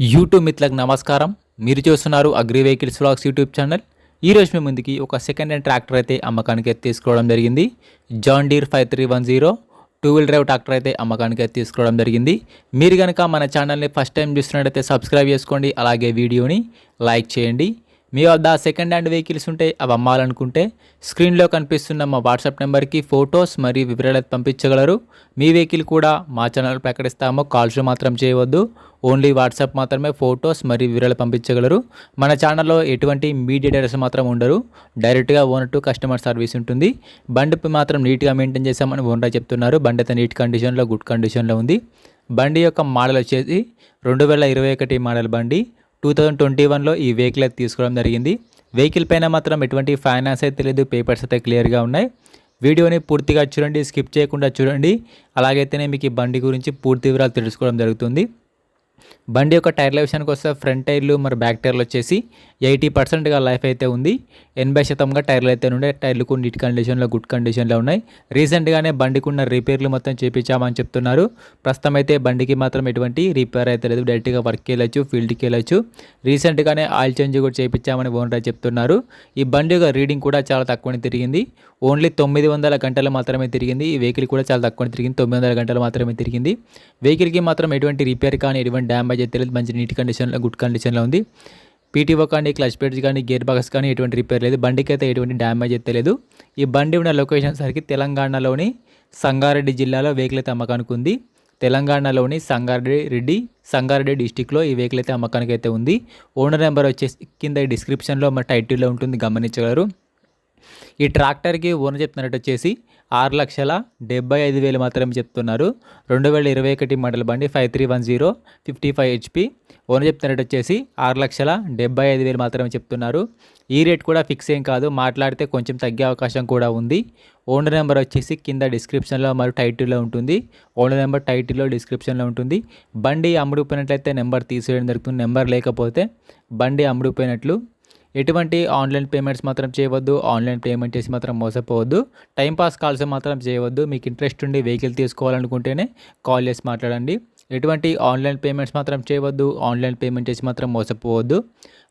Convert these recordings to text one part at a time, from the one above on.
YouTube మిత్రులకు నమస్కారం. మీరు చూస్తున్నారు agri vehicles vlogs YouTube channel. ఈ మీ ముందుకి ఒక సెకండ్ హ్యాండ్ ట్రాక్టర్ అయితే అమ్మకానికి అయితే తీసుకోవడం జరిగింది. John Deere five three one zero two wheel drive tractor అయితే అమ్మకానికి అయితే తీసుకోవడం జరిగింది. మీరు కనుక మన ఛానల్ని ఫస్ట్ టైం చూస్తున్నట్టయితే సబ్స్క్రైబ్ చేసుకోండి. అలాగే వీడియోని లైక్ చేయండి. మీ వద్ద సెకండ్ హ్యాండ్ వెహికల్స్ ఉంటే అవి అమ్మాలనుకుంటే స్క్రీన్లో కనిపిస్తున్న మా వాట్సాప్ నెంబర్కి ఫొటోస్ మరియు వివరాలు పంపించగలరు. మీ వెహికల్ కూడా మా ఛానల్ ప్రకటిస్తామో కాల్స్ మాత్రం చేయవద్దు. ఓన్లీ వాట్సాప్ మాత్రమే ఫొటోస్ మరియు వివరాలు పంపించగలరు. మన ఛానల్లో ఎటువంటి మీడియేటర్స్ మాత్రం ఉండరు. డైరెక్ట్గా ఓనర్ టు కస్టమర్ సర్వీస్ ఉంటుంది. బండి మాత్రం నీట్గా మెయింటైన్ చేశామని ఓనర్ చెప్తున్నారు. బండి అయితే నీట్ కండిషన్లో గుడ్ కండిషన్లో ఉంది. బండి యొక్క మోడల్ వచ్చేసి రెండు వేల ఇరవై ఒకటి మోడల్ బండి. టూ థౌజండ్ ట్వంటీ వన్లో ఈ వెహికల్ అయితే తీసుకోవడం జరిగింది. వెహికల్ పైన మాత్రం ఎటువంటి ఫైనాన్స్ అయితే లేదు పేపర్స్ అయితే క్లియర్గా ఉన్నాయి. వీడియోని పూర్తిగా చూడండి స్కిప్ చేయకుండా చూడండి. అలాగైతేనే మీకు ఈ బండి గురించి పూర్తి వివరాలు తెలుసుకోవడం జరుగుతుంది. బండి యొక్క టైర్ల విషయానికి వస్తే ఫ్రంట్ టైర్లు మరి బ్యాక్ టైర్లు వచ్చేసి ఎయిటీ పర్సెంట్గా లైఫ్ అయితే ఉంది. ఎనభై శాతంగా టైర్లు అయితే ఉన్నాయి. టైర్లు కూడా నీట్ కండిషన్లో గుడ్ కండిషన్లో ఉన్నాయి. రీసెంట్గానే బండికి ఉన్న రిపేర్లు మొత్తం చేపించామని చెప్తున్నారు. ప్రస్తుతం అయితే బండికి మాత్రం ఎటువంటి రిపేర్ అయితే లేదు. డైరెక్ట్గా వర్క్కి వెళ్ళొచ్చు ఫీల్డ్కి వెళ్ళొచ్చు. రీసెంట్గానే ఆయిల్ చేంజ్ కూడా చేయించామని ఓనర్ చెప్తున్నారు. ఈ బండి యొక్క రీడింగ్ కూడా చాలా తక్కువనే తిరిగింది. ఓన్లీ తొమ్మిది వందల గంటలు మాత్రమే తిరిగింది. ఈ వెహికల్ కూడా చాలా తక్కువ తిరిగింది. తొమ్మిది వందల గంటలు మాత్రమే తిరిగింది. వెహికల్కి మాత్రం ఎటువంటి రిపేర్ కానీ ఎటువంటి డ్యామేజ్ అయితే లేదు మంచి నీట్ కండిషన్లో గుడ్ కండిషన్లో ఉంది. పీటీఓ కానీ క్లచ్ ప్లేట్స్ కానీ గేర్ బాక్స్ కానీ ఎటువంటి రిపేర్ లేదు. బండికి అయితే ఎటువంటి డ్యామేజ్ అయితే లేదు. ఈ బండి ఉన్న లొకేషన్ సరికి తెలంగాణలోని సంగారెడ్డి జిల్లాలో వెహికల్ అయితే అమ్మకానికి ఉంది. తెలంగాణలోని సంగారెడ్డి రెడ్డి సంగారెడ్డి డిస్టిక్లో ఈ వెహికల్ అయితే అమ్మకానికి అయితే ఉంది. ఓనర్ నెంబర్ వచ్చేసి కింద డిస్క్రిప్షన్లో మా టైటిల్లో ఉంటుంది గమనించగలరు. ఈ ట్రాక్టర్కి ఓనర్ చెప్తున్నట్టు వచ్చేసి ఆరు లక్షల డెబ్బై ఐదు వేలు మాత్రమే చెప్తున్నారు. రెండు వేల ఇరవై ఒకటి మోడల్ బండి five three one zero fifty five HP owner చెప్తున్నట్టు వచ్చేసి ఆరు లక్షల డెబ్బై ఐదు వేలు మాత్రమే చెప్తున్నారు. ఈ రేట్ కూడా ఫిక్స్ ఏం కాదు మాట్లాడితే కొంచెం తగ్గే అవకాశం కూడా ఉంది. ఓనర్ నెంబర్ వచ్చేసి కింద డిస్క్రిప్షన్లో మరియు టైటిల్లో ఉంటుంది. ఓనర్ నెంబర్ టైటిల్లో డిస్క్రిప్షన్లో ఉంటుంది. బండి అమ్ముడుపోయినట్లయితే నెంబర్ తీసేయడం జరుగుతుంది. నెంబర్ లేకపోతే బండి అమ్ముడుపోయినట్లు ఎటువంటి ఆన్లైన్ పేమెంట్స్ మాత్రం చేయవద్దు ఆన్లైన్ పేమెంట్ చేసి మాత్రం మోసపోవద్దు. టైంపాస్ కాల్స్ మాత్రం చేయవద్దు. మీకు ఇంట్రెస్ట్ ఉండి వెహికల్ తీసుకోవాలనుకుంటేనే కాల్ చేసి మాట్లాడండి. ఎటువంటి ఆన్లైన్ పేమెంట్స్ మాత్రం చేయవద్దు ఆన్లైన్ పేమెంట్ చేసి మాత్రం మోసపోవద్దు.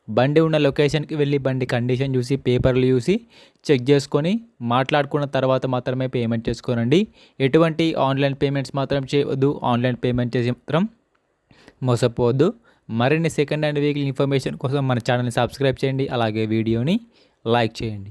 బండి ఉన్న లొకేషన్కి వెళ్ళి బండి కండిషన్ చూసి పేపర్లు చూసి చెక్ చేసుకొని మాట్లాడుకున్న తర్వాత మాత్రమే పేమెంట్ చేసుకోనండి. ఎటువంటి ఆన్లైన్ పేమెంట్స్ మాత్రం చేయవద్దు ఆన్లైన్ పేమెంట్ చేసి మాత్రం మోసపోవద్దు. మరిన్ని సెకండ్ హ్యాండ్ వెహికల్ ఇన్ఫర్మేషన్ కోసం మన ఛానల్ని సబ్స్క్రైబ్ చేయండి. అలాగే వీడియోని లైక్ చేయండి.